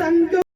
தங்கம்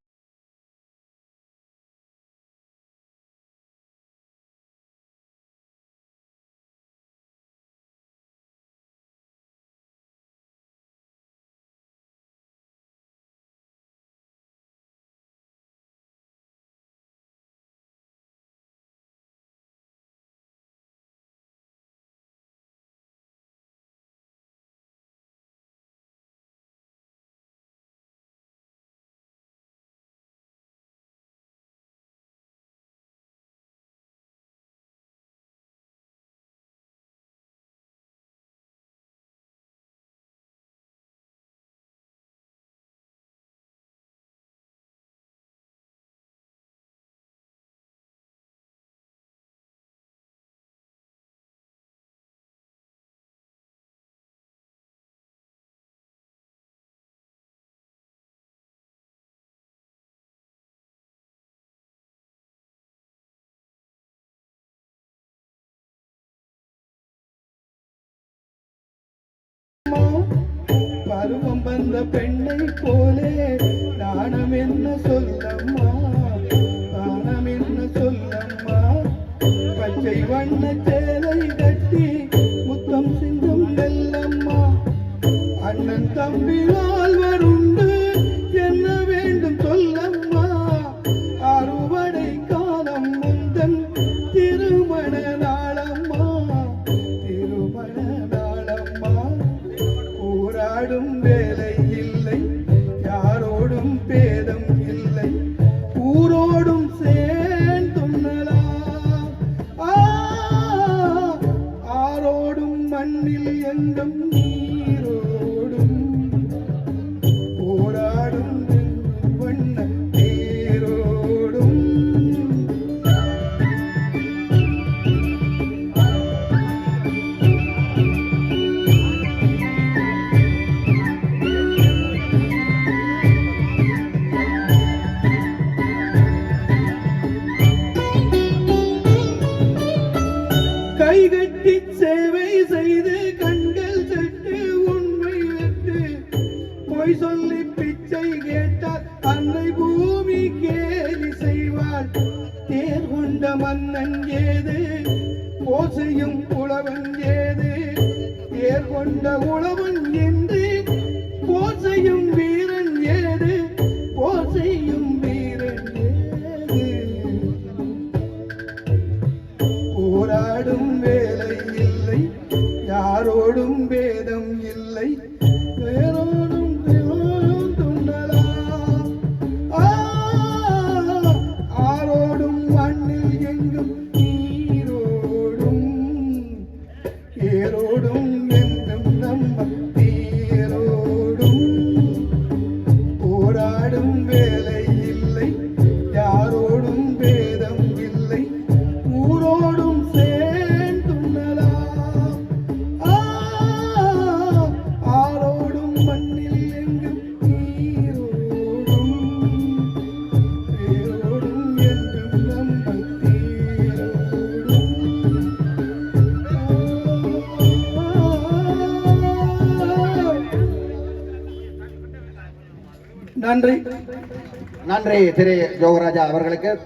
வந்த பெண்ணை போலே. நாணம் என்ன சொல்லம்மா? நாணம் என்ன சொல்லம்மா? பச்சை வண்ண சேலை கட்டி முத்தம் சிந்தும் நெல்லம்மா அண்ணன் தம்பி வாழ்வருண்டு என்ன வேண்டும் சொல்லம்மா? அறுவடை காலம் முந்தன் திருமண நாளம்மா. திருமண நாளம்மா. போராடும் வே எங்கும் நீரோடும் போராடும் வண்ண தேரோடும் கைகட்டி சேவை செய்து மன்னன் ஏது? ஓசையும் புலவன் ஏது? தேர் கொண்ட உழவன் என்று ஓசையும் வீரன் ஏது? ஓசையும் வீரன் ஏது? போராடும் வேலை இல்லை யாரோடும் வேதம் இல்லை. நன்றி. நன்றி திரு ஜோகராஜா அவர்களுக்கு.